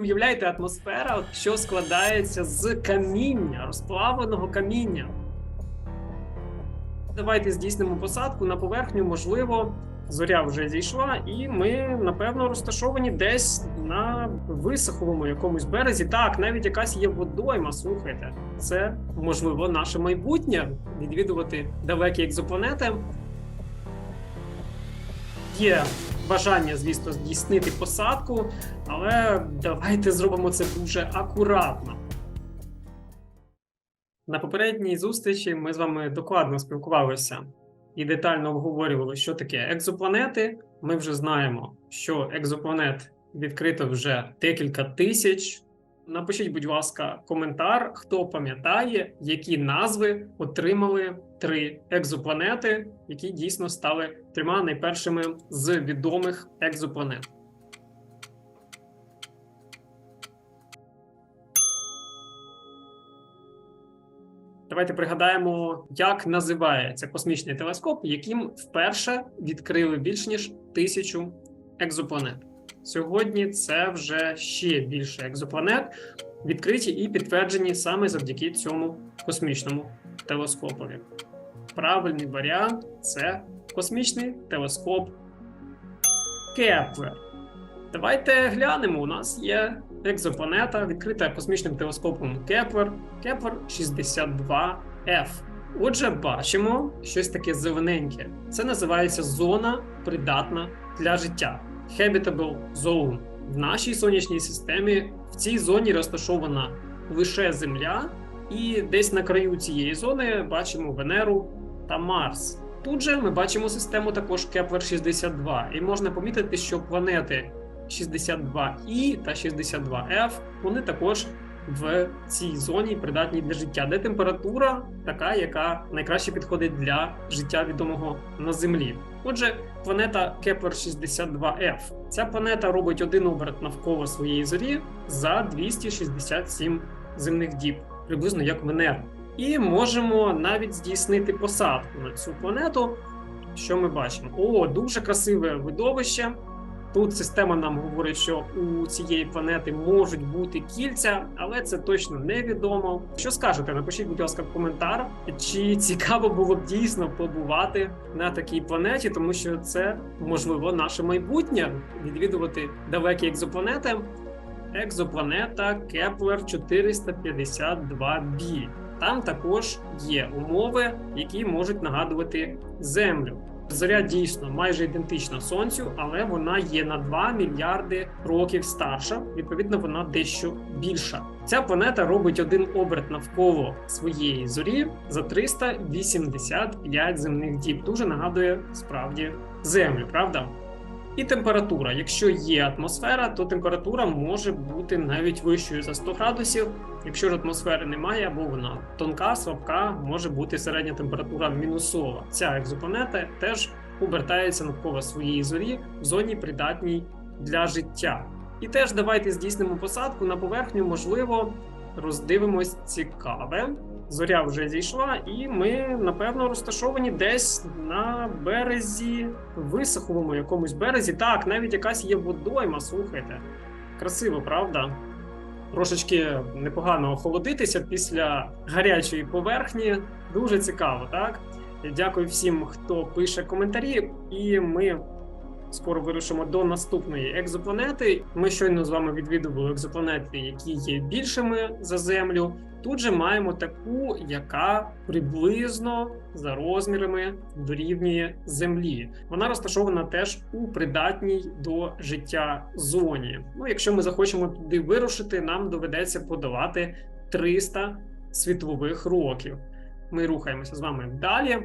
Уявляєте, атмосфера, що складається з каміння, розплавленого каміння. Давайте здійснимо посадку на поверхню, можливо, зоря вже зійшла, і ми, напевно, розташовані десь на висоховому якомусь березі. Так, навіть якась є водойма, слухайте. Це, можливо, наше майбутнє відвідувати далекі екзопланети. Є бажання, звісно, здійснити посадку, але давайте зробимо це дуже акуратно. На попередній зустрічі ми з вами докладно спілкувалися і детально обговорювали, що таке екзопланети. Ми вже знаємо, що екзопланет відкрито вже декілька тисяч. Напишіть, будь ласка, коментар, хто пам'ятає, які назви отримали три екзопланети, які дійсно стали трьома найпершими з відомих екзопланет. Давайте пригадаємо, як називається космічний телескоп, яким вперше відкрили більш ніж тисячу екзопланет. Сьогодні це вже ще більше екзопланет, відкриті і підтверджені саме завдяки цьому космічному телескопові. Правильний варіант це космічний телескоп Кеплер. Давайте глянемо. У нас є екзопланета, відкрита космічним телескопом Кеплер, Кеплер 62F. Отже, бачимо щось таке зелененьке. Це називається зона придатна для життя. Habitable Zone. В нашій сонячній системі в цій зоні розташована лише Земля, і десь на краю цієї зони бачимо Венеру та Марс. Тут же ми бачимо систему також Кеплер 62, і можна помітити, що планети 62І та 62F вони також в цій зоні придатні для життя, де температура така, яка найкраще підходить для життя відомого на Землі. Отже, планета Кеплер 62F. Ця планета робить один оберт навколо своєї зорі за 267 земних діб, приблизно як Венера. І можемо навіть здійснити посадку на цю планету. Що ми бачимо? О, дуже красиве видовище. Тут система нам говорить, що у цієї планети можуть бути кільця, але це точно невідомо. Що скажете? Напишіть, будь ласка, коментар, чи цікаво було б дійсно побувати на такій планеті, тому що це можливо наше майбутнє відвідувати далекі екзопланети. Екзопланета Кеплер 452b. Там також є умови, які можуть нагадувати Землю. Зоря дійсно майже ідентична сонцю, але вона є на 2 мільярди років старша. Відповідно, вона дещо більша. Ця планета робить один оберт навколо своєї зорі за 385 земних діб. Дуже нагадує справді Землю, правда? І температура. Якщо є атмосфера, то температура може бути навіть вищою за 100 градусів. Якщо ж атмосфери немає, або вона тонка, слабка, може бути середня температура мінусова. Ця екзопланета теж обертається навколо своєї зорі в зоні придатній для життя. І теж давайте здійснимо посадку на поверхню, можливо, роздивимось цікаве. Зоря вже зійшла, і ми напевно розташовані десь на березі, висоховому якомусь березі. Так, навіть якась є водойма. Слухайте, красиво, правда? Трошечки непогано охолодитися після гарячої поверхні. Дуже цікаво, так? Дякую всім, хто пише коментарі, і ми скоро вирушимо до наступної екзопланети. Ми щойно з вами відвідували екзопланети, які є більшими за Землю. Тут же маємо таку, яка приблизно за розмірами дорівнює Землі. Вона розташована теж у придатній до життя зоні. Ну, якщо ми захочемо туди вирушити, нам доведеться подолати 300 світлових років. Ми рухаємося з вами далі.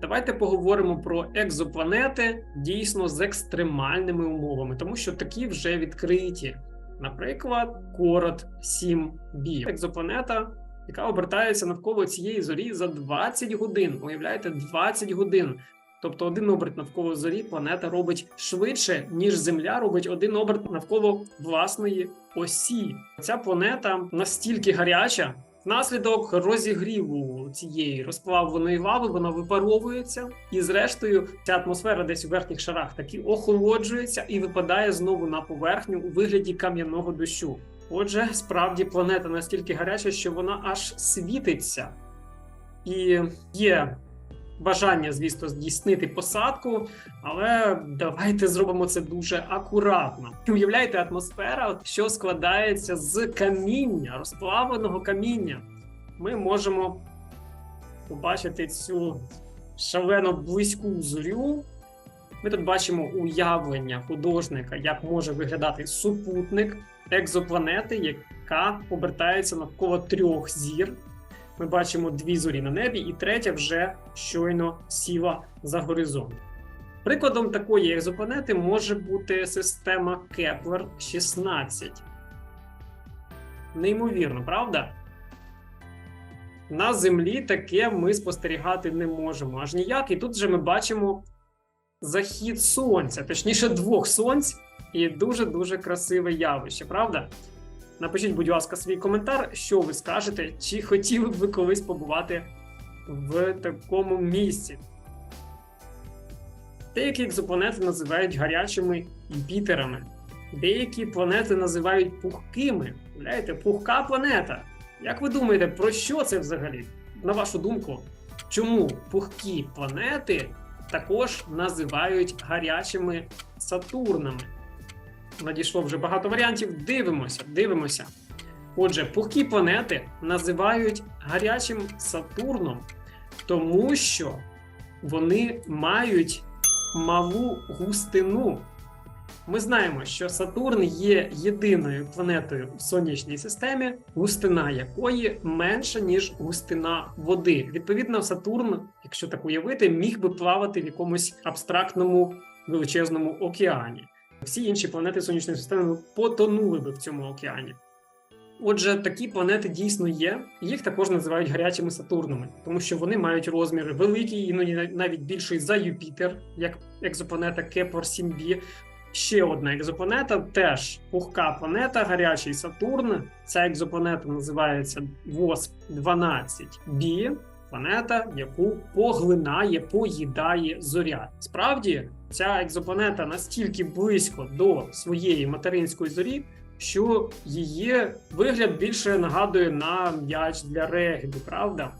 Давайте поговоримо про екзопланети дійсно з екстремальними умовами, тому що такі вже відкриті. Наприклад, Корот 7b. екзопланета, яка обертається навколо цієї зорі за 20 годин. Уявляєте, 20 годин. Тобто один оберт навколо зорі планета робить швидше, ніж Земля робить один оберт навколо власної осі. Ця планета настільки гаряча. Внаслідок розігріву цієї розплавленої лави, вона випаровується, і зрештою ця атмосфера десь у верхніх шарах таки охолоджується і випадає знову на поверхню у вигляді кам'яного дощу. Отже, справді планета настільки гаряча, що вона аж світиться, і є бажання, звісно, здійснити посадку, але давайте зробимо це дуже акуратно. Уявляєте, атмосфера, що складається з каміння, розплавленого каміння. Ми можемо побачити цю шалено близьку зорю. Ми тут бачимо уявлення художника, як може виглядати супутник екзопланети, яка обертається навколо трьох зір. Ми бачимо дві зорі на небі, і третя вже щойно сіла за горизонт. Прикладом такої екзопланети може бути система Кеплер 16. Неймовірно, правда? На Землі таке ми спостерігати не можемо аж ніяк. І тут же ми бачимо захід сонця, точніше, двох сонць, і дуже-дуже красиве явище, правда? Напишіть, будь ласка, свій коментар, що ви скажете, чи хотіли б ви колись побувати в такому місці. Деякі екзопланети називають гарячими Юпітерами, деякі планети називають пухкими. Уявляєте, пухка планета. Як ви думаєте, про що це взагалі? На вашу думку, чому пухкі планети також називають гарячими Сатурнами? Надійшло вже багато варіантів. Дивимося, дивимося. Отже, пухкі планети називають гарячим Сатурном, тому що вони мають малу густину. Ми знаємо, що Сатурн є єдиною планетою в сонячній системі, густина якої менша, ніж густина води. Відповідно, Сатурн, якщо так уявити, міг би плавати в якомусь абстрактному величезному океані. Всі інші планети сонячної системи потонули би в цьому океані. Отже, такі планети дійсно є, їх також називають гарячими Сатурнами, тому що вони мають розміри великі, іноді навіть більший за Юпітер, як екзопланета Кеплер 7b. Ще одна екзопланета, теж пухка планета, гарячий Сатурн. Ця екзопланета називається ВОСП 12b, планета, яку поглинає, поїдає зоря. Справді, ця екзопланета настільки близько до своєї материнської зорі, що її вигляд більше нагадує на м'яч для регбі, правда?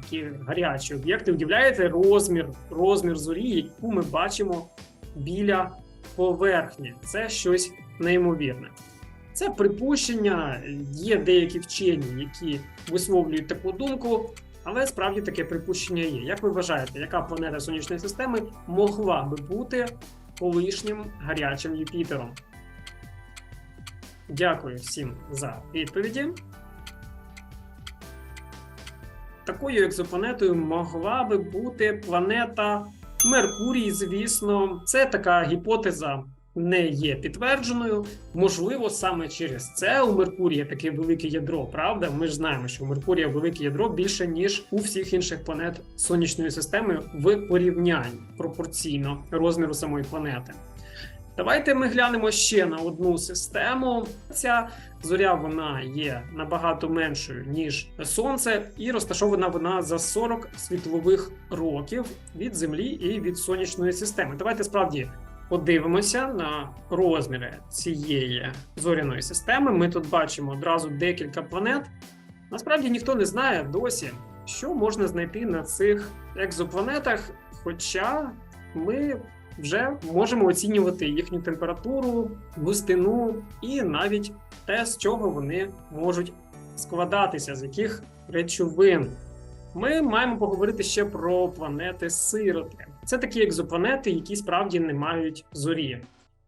Такі гарячі об'єкти. Уявляєте розмір, розмір зорі, яку ми бачимо біля поверхні. Це щось неймовірне. Це припущення, є деякі вчені, які висловлюють таку думку, але справді таке припущення є. Як ви вважаєте, яка планета сонячної системи могла би бути колишнім гарячим Юпітером? Дякую всім за відповіді. Такою екзопланетою могла би бути планета Меркурій, звісно, це така гіпотеза не є підтвердженою. Можливо, саме через це у Меркурія таке велике ядро. Правда, ми ж знаємо, що у Меркурія велике ядро більше ніж у всіх інших планет сонячної системи в порівнянні пропорційно розміру самої планети. Давайте ми глянемо ще на одну систему. Ця зоря вона є набагато меншою ніж сонце, і розташована вона за 40 світлових років від Землі і від сонячної системи. Давайте справді подивимося на розміри цієї зоряної системи. Ми тут бачимо одразу декілька планет. Насправді ніхто не знає досі, що можна знайти на цих екзопланетах, хоча ми вже можемо оцінювати їхню температуру, густину і навіть те, з чого вони можуть складатися, з яких речовин. Ми маємо поговорити ще про планети сироти. Це такі екзопланети, які справді не мають зорі.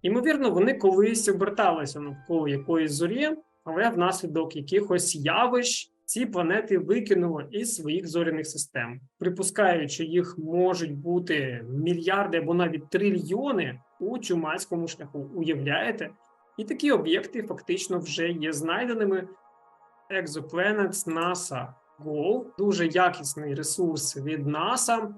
Ймовірно, вони колись оберталися навколо якоїсь зорі, але внаслідок якихось явищ ці планети викинуло із своїх зоряних систем, припускають, що їх можуть бути мільярди або навіть трильйони у чумацькому шляху. Уявляєте? І такі об'єкти фактично вже є знайденими. Exoplanets NASA Go – дуже якісний ресурс від NASA,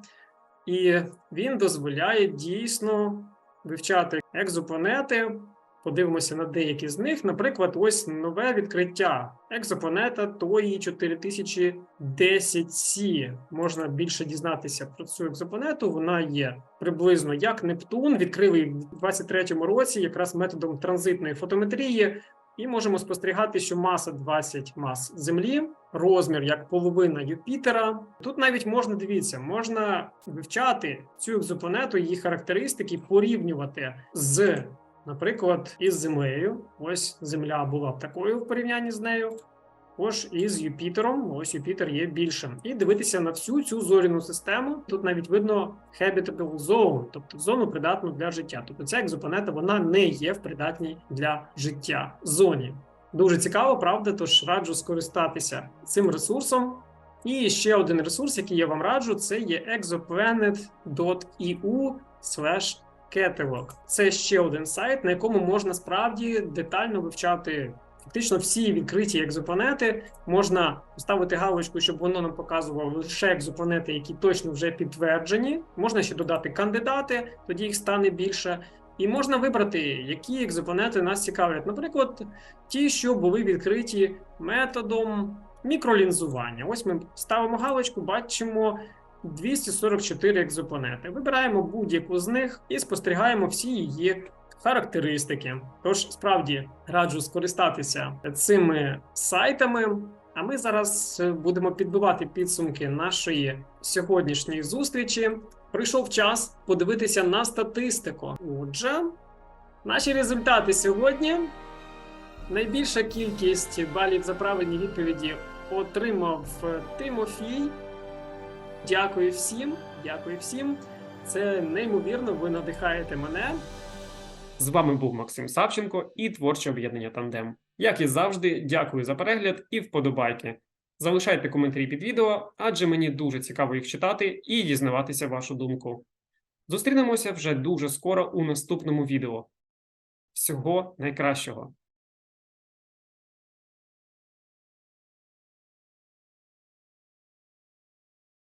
і він дозволяє дійсно вивчати екзопланети подивимося на деякі з них. Наприклад, ось нове відкриття екзопланета Тої 4010C. Можна більше дізнатися про цю екзопланету. Вона є приблизно як Нептун, відкрили в 23-му році, якраз методом транзитної фотометрії. І можемо спостерігати, що маса 20 мас Землі, розмір як половина Юпітера. Тут навіть можна дивіться, можна вивчати цю екзопланету, її характеристики, порівнювати з, наприклад, із Землею. Ось Земля була б такою в порівнянні з нею. Ось із Юпітером, ось Юпітер є більшим. І дивитися на всю цю зоряну систему. Тут навіть видно habitable zone, тобто зону придатну для життя. Тобто ця екзопланета вона не є в придатній для життя зоні. Дуже цікаво, правда? Тож раджу скористатися цим ресурсом. І ще один ресурс, який я вам раджу, це є exoplanet.eu catalog. Це ще один сайт, на якому можна справді детально вивчати фактично всі відкриті екзопланети. Можна поставити галочку, щоб воно нам показувало лише екзопланети, які точно вже підтверджені. Можна ще додати кандидати, тоді їх стане більше. І можна вибрати, які екзопланети нас цікавлять. Наприклад, ті, що були відкриті методом мікролінзування. Ось ми ставимо галочку, бачимо 244 екзопланети. Вибираємо будь-яку з них і спостерігаємо всі її характеристики. Тож справді раджу скористатися цими сайтами. А ми зараз е, будемо підбивати підсумки нашої сьогоднішньої зустрічі. Прийшов час подивитися на статистику. Отже, наші результати сьогодні. Найбільша кількість балів за правильні відповіді отримав Тимофій. Дякую всім. Дякую всім. Це неймовірно. Ви надихаєте мене. З вами був Максим Савченко і творче об'єднання Тандем. Як і завжди, дякую за перегляд і вподобайки. Залишайте коментарі під відео, адже мені дуже цікаво їх читати і дізнаватися вашу думку. Зустрінемося вже дуже скоро у наступному відео. Всього найкращого!